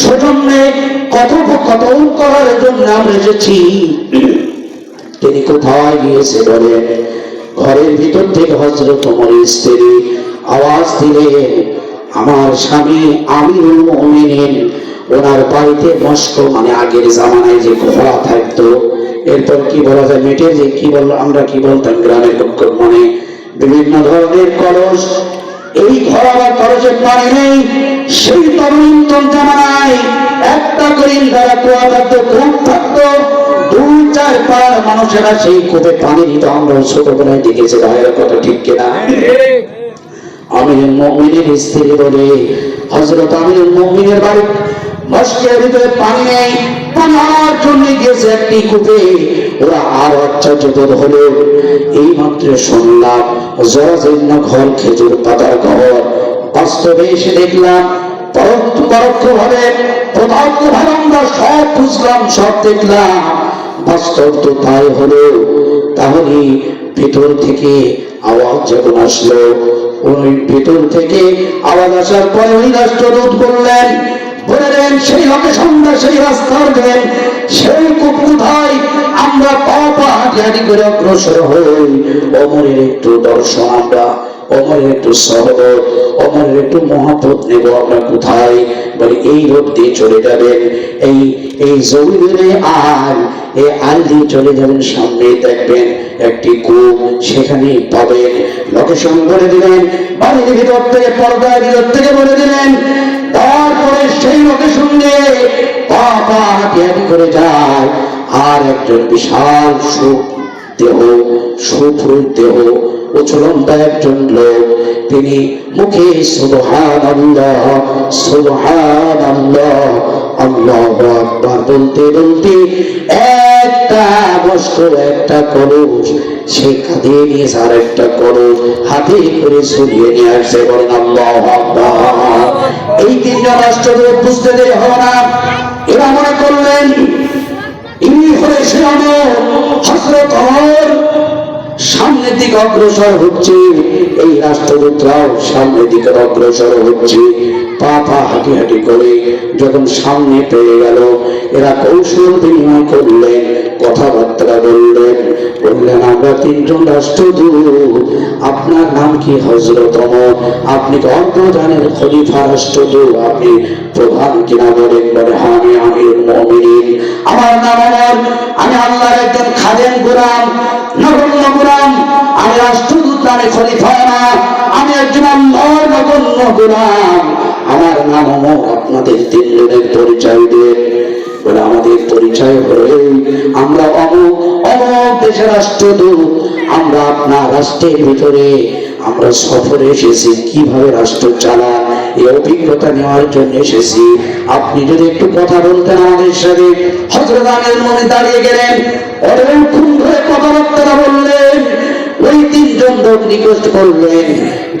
সজন্যে কথোপকথন করার জন্য আমরা এসেছি। তিনি কোথায় গিয়েছে বলে? ঘরের ভিতর থেকে হজরত স্ত্রী আওয়াজ আমার স্বামী ওনার বাড়িতে মস্ক মানে আগের জামানায় যে ঘোড়া থাকতো। এরপর কি বলা যায়? মেটে যে কি বলল আমরা কি বলতাম? গ্রামের লোক মানে বিভিন্ন ধরনের কলস এই ঘর আবার খরচের পানি নেই, সেই তরুণতম জামানায় একটা করে দ্বারা কুয়া থাকতো কূপ থাকতো। দুই, চার পাড়ার মানুষেরা সেই কূপে পানি আমরা ছোটবেলায় দেখেছি কথা ঠিক কিনা? আমি মমিনের স্ত্রী বলে হজরত আমি মমিনের বাড়ি বাস্তবে এসে দেখলাম পরোক্ষ ভাবে প্রত্যক্ষ ভাবে আমরা সব বুঝলাম, সব দেখলাম। বাস্তব তো তাই হলো। তাহলে ভেতর থেকে আওয়াজ যখন আসলো ওই ভেতর থেকে আওয়াজ আসার পরে ওই রাষ্ট্রদূত বললেন বললেন সেই হবে সন্ধ্যা, সেই রাস্তার দেন সেই কূপ আমরা পা পা হাঁটি করে অগ্রসর হই। অমরের একটু দর্শন আমরা, অমরের একটু সহবত অমরের একটু মহাপত নেব আমরা কোথায়? বলে, এই রোড দিয়ে চলে যাবেন, এই এই জমিনে আর এই আল দিয়ে চলে যাবেন, সামনে দেখবেন একটি কূপ সেখানে পাবেন। লোকেশন বলে দিলেন, বাড়ির ভিতর থেকে, পর্দার ভিতর থেকে বলে দিলেন করে যায়। আর একজন বিশাল সুখ দেহ, সুফুল দেহ একজন লোক, তিনি মুখে আল্লাহ আল্লাহ আল্লাহ বলতে বলতে একটা বস্ত্র একটা কলস, সে কাঁধে নিয়ে আর একটা কলস, হাতে করে ঝুলিয়ে নিয়ে আসছে, বলেন আল্লাহ এই তিনজন রাষ্ট্রদূত বুঝতে দেরি না। এরা মনে করলেন, ইনি হয়েছে আমার আমার সামনের দিকে অগ্রসর হচ্ছে, এই রাষ্ট্রদূতরাও সামনের দিকে অগ্রসর হচ্ছে। পা পা হাঁটি হাঁটি করে যখন সামনে পেয়ে গেল, এরা কৌশল বিনিময় করলেন, কথাবার্তা বললেন বললেন, আমরা তিনজন রাষ্ট্রদূত, আপনার নাম কি হজরত অমর আপনি তো অর্ধদানের খলিফা রাষ্ট্রদূত, আপনি প্রধান কিনা বলেন? বলে, আমি আমির মমিনিন, আমার নাম অমর আমি আল্লাহর একজন খাদেম গোলাম, নগণ্য গোলাম, আমি রাষ্ট্রদূত, আমি খলিফা না, আমি একজন আল্লাহর নগণ্য গোলাম। আমার নাম অমর আপনাদের তিনজনের পরিচয় দেন বলে আমাদের পরিচয় হয়ে আমরা অমুক অমুক দেশের রাষ্ট্রদূত, আমরা আপনার রাষ্ট্রের ভিতরে আমরা সফরে এসেছি। কীভাবে রাষ্ট্র চালা এই অভিজ্ঞতা নেওয়ার জন্য এসেছি। আপনি যদি একটু কথা বলতেন আমাদের সাথে হজরত আমের মনে দাঁড়িয়ে গেলেন। অনেকক্ষণ ধরে কথাবার্তা বললেন। ওই তিনজন লোক রিকোয়েস্ট করলেন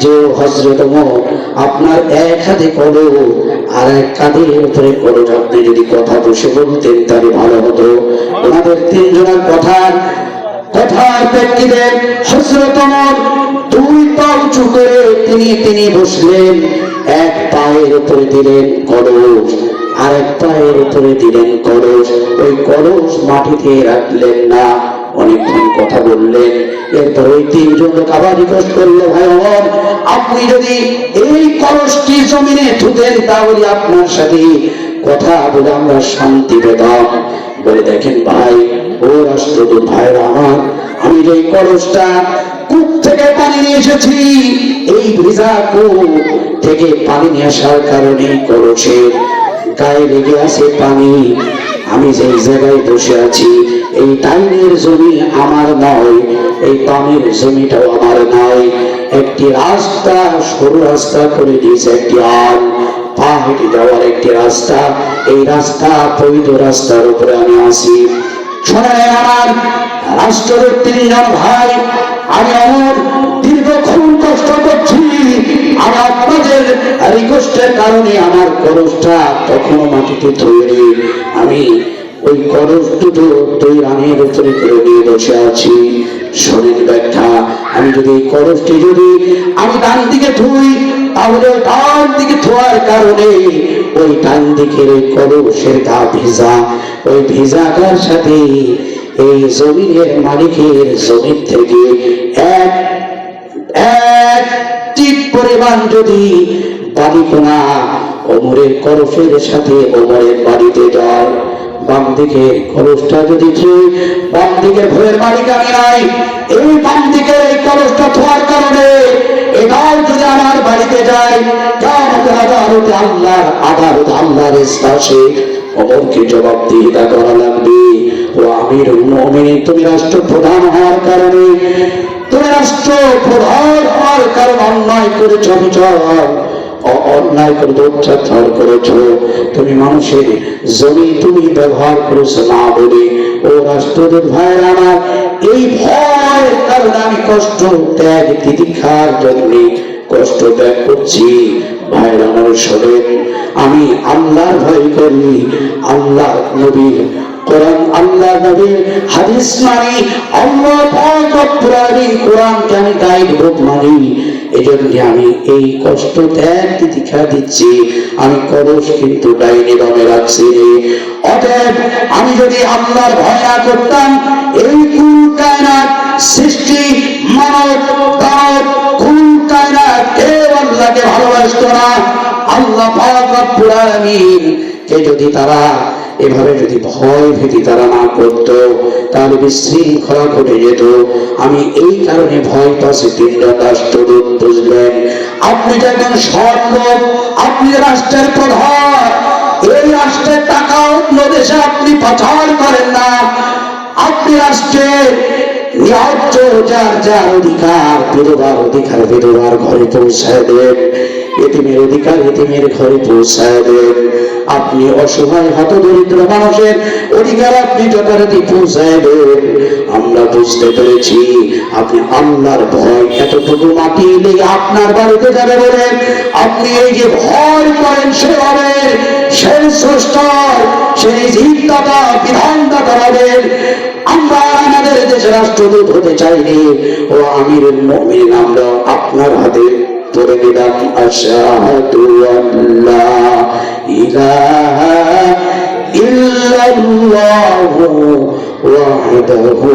যে হজরত আপনার এক হাতে করো আর এক কাঁধের উপরে করো আপনি যদি কথা বসে বলতেন, তাহলে ভালো হতো। ওনাদের তিনজনের কথার কথার প্রেক্ষিতে হজরত দুই পা উঁচু করে তিনি তিনি বসলেন, এক পায়ের উপরে দিলেন কলস আর এক পায়ের উপরে দিলেন কলস ওই কলস মাটিতে রাখলেন না। অনেকক্ষণ কথা বললেন। এরপর ওই তিনজন লোক আবার রিকোয়েস্ট করল, ভাই আমার আপনি যদি এই কলসটি জমিনে থুতেন তাহলে আপনার সাথে কথা বলে আমরা শান্তি পেতাম। বলে দেখেন, ভাই, ও রাষ্ট্রদূত, ভাইরা আমার, আমি যে কলসটা কূপ থেকে পানি নিয়ে এসেছি, এই ভিজা কূপ থেকে পানি নিয়ে আসার কারণে কলসের গায়ে লেগে আছে পানি আমি যেই জায়গায় বসে আছি, এই টাইনের জমি আমার নয়, এই পানির জমিটাও আমার নয়। একটি রাস্তা, সরু রাস্তা করে দিয়েছে একটি আল পা হেঁটে যাওয়ার একটি রাস্তা। এই রাস্তা বৈধ রাস্তার উপরে আমি আছি। শোনেন আমার রাষ্ট্রের তিনজন ভাই, আমি আমার করসটা তখনও মাটিতে তৈরি আমি ওই করস দুটো দুই রানের উপরে করে নিয়ে বসে আছি। শরীর ব্যাখ্যা আমি যদি এই করসটি যদি আমি ডান দিকে ধুই, তাহলে ডান দিকে ধোয়ার কারণে ওই ডান দিকের ওই কলসের গা ভিজা। ওই ভিজাটার সাথে এই জমিনের মালিকের জমিন থেকে এক এক টিপ পরিমাণ যদি বালিকোনা ওমরের করফের সাথে ওমরের বাড়িতে যায় বাম দিকে কলসটা যদি বাম দিকে ভয়ের মালিক আমি নাই। এই বাম দিকে এই কলসটা থোয়ার কারণে যদি আমার বাড়িতে যায় কেমন আদালতে আল্লাহর আদালত আল্লাহর স্পর্শে অমরকে জবাবদিহিতা করা লাগবে। ও আমির মমিনী, তুমি রাষ্ট্রপ্রধান হওয়ার কারণে, তুমি রাষ্ট্র প্রধান হওয়ার কারণ অন্যায় করেছ বিচার অন্যায় করে অত্যাচার করেছ। তুমি মানুষের জমি তুমি ব্যবহার করেছ না বলে ও রাষ্ট্রদূত ভাইয়ের আমার, এই ভয়ের কারণে আমি কষ্ট ত্যাগ তিতিক্ষার জন্য কষ্ট ত্যাগ করছি। ভাইয়ের আমার আমি আল্লাহর ভয় করি আল্লাহ নবীর আমি এই কষ্ট ত্যাগ তিতিক্ষা দিচ্ছি। আমি কিন্তু ডাইনি রাখছি। অতএব আমি যদি আল্লাহর ভয় না করতাম, এই কুল কায়নাত সৃষ্টি, মানব দানব কুল কায়নাত কেউ আল্লাহকে ভালোবাসতো না। আল্লাহ পাক কে যদি তারা এভাবে যদি ভয় ভীতি তারা না করত, তাহলে বিশৃঙ্খলা ঘটে যেত। আমি এই কারণে ভয় পাচ্ছি, তিনটা রাষ্ট্রদূত বুঝলেন। আপনি যে একজন লোক আপনি রাষ্ট্রের প্রধান। এই রাষ্ট্রের টাকা অন্য দেশে আপনি পাচার করেন না। আপনি রাষ্ট্রের ন্যায্য যার যার অধিকার, বিধবার অধিকার, বিধবার ঘরে পৌঁছায় দেন। এতিমের অধিকার, এতিমের ঘরে পৌঁছায় দেন। আপনি অসহায় হত দরিদ্র মানুষের অধিকার আপনি যথারীতি পৌঁছায় দেন। আমরা বুঝতে পেরেছি আপনি আল্লাহর ভয়, এতটুকু মাটি লেগে আপনার বাড়িতে যাবে বলেন আপনি এই যে ভয় করেন সে হবে সেই স্রষ্টার, সেই জিন্দাতা বিধানদাতা হবেন আমরা আমাদের দেশের রাষ্ট্রদূত হতে চাইনি। ও আমির মমিন, আমরা আপনার হাতে তুলে দিলাম আশাহাদু আল্লাহ ইলাহা ইল্লাল্লাহু ওয়াহদাহু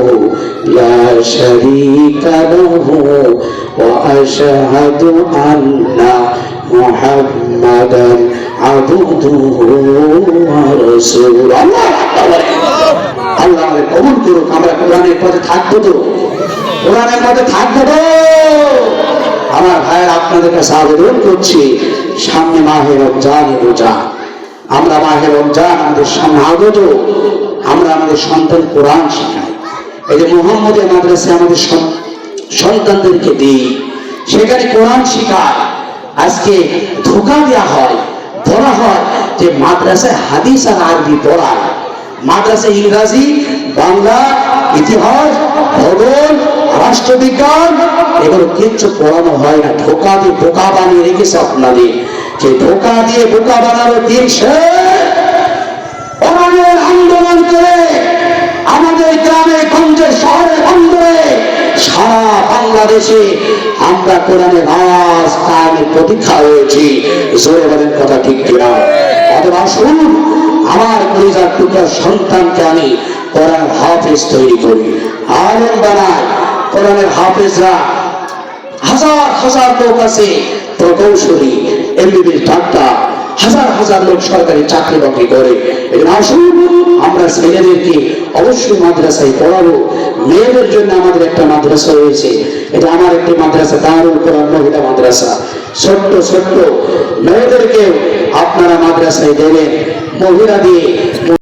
লা শারীকা লাহু ওয়া আশহাদু আন্না মুহাম্মাদান আবদুহু ওয়া রাসূলুহু। আল্লাহু কবুল করুক, আমরা কোরআনের পথে থাকব তো। কোরআনের পথে থাকব তো। আমার ভাইয়ের আপনাদের কাছে আবেদন করছি। সামনে মাহে রমজান রোজা। আমরা মাহে রমজান আমাদের সামনে আগত। আমরা আমাদের সন্তান কোরআন শেখাই। এই যে মোহাম্মদের মাদ্রাসে আমাদের সন্তানদেরকে দিই। সেখানে কোরআন শেখায়। আজকে ধোকা দেওয়া হয় বলা হয় যে মাদ্রাসায় হাদিস আর আরবি পড়ায়। মাদ্রাসা ইংরাজি, বাংলা, ইতিহাস, ভূগোল, রাষ্ট্রবিজ্ঞান এগুলো কিচ্ছু পড়ানো হয় না। ধোকা দিয়ে বোকা বানিয়ে রেখেছে আপনাদের। যে ধোকা দিয়ে বোকা বানানোর দিন অনামের আন্দোলন করে, আমাদের গ্রামে গঞ্জে শহরে বন্দরে সারা বাংলাদেশে আমরা কোরআনে আওয়াজ কায়েমের প্রতীক্ষা হয়েছি। জোরে বলেন কথা ঠিক কিনা? অথবা আসুন, আমার পরিবার টুকরার সন্তানকে আমি কোরআন হাফেজ তৈরি করি। আলেম বানাই, কোরআনের হাফেজরা হাজার হাজার লোক আছে প্রকৌশলী এমবিবিএস ডাক্তার, হাজার হাজার লোক সরকারি চাকরি বাকরি করে। আসুন, আমরা ছেলেদেরকে অবশ্যই মাদ্রাসায় পড়াবো। মেয়েদের জন্য আমাদের একটা মাদ্রাসা রয়েছে। এটা আমার একটি মাদ্রাসা, দারুল কোরআন মহিলা মাদ্রাসা। ছোট্ট ছোট্ট মেয়েদেরকে আপনারা মাদ্রাসায় দেবেন। মহিলা দিয়ে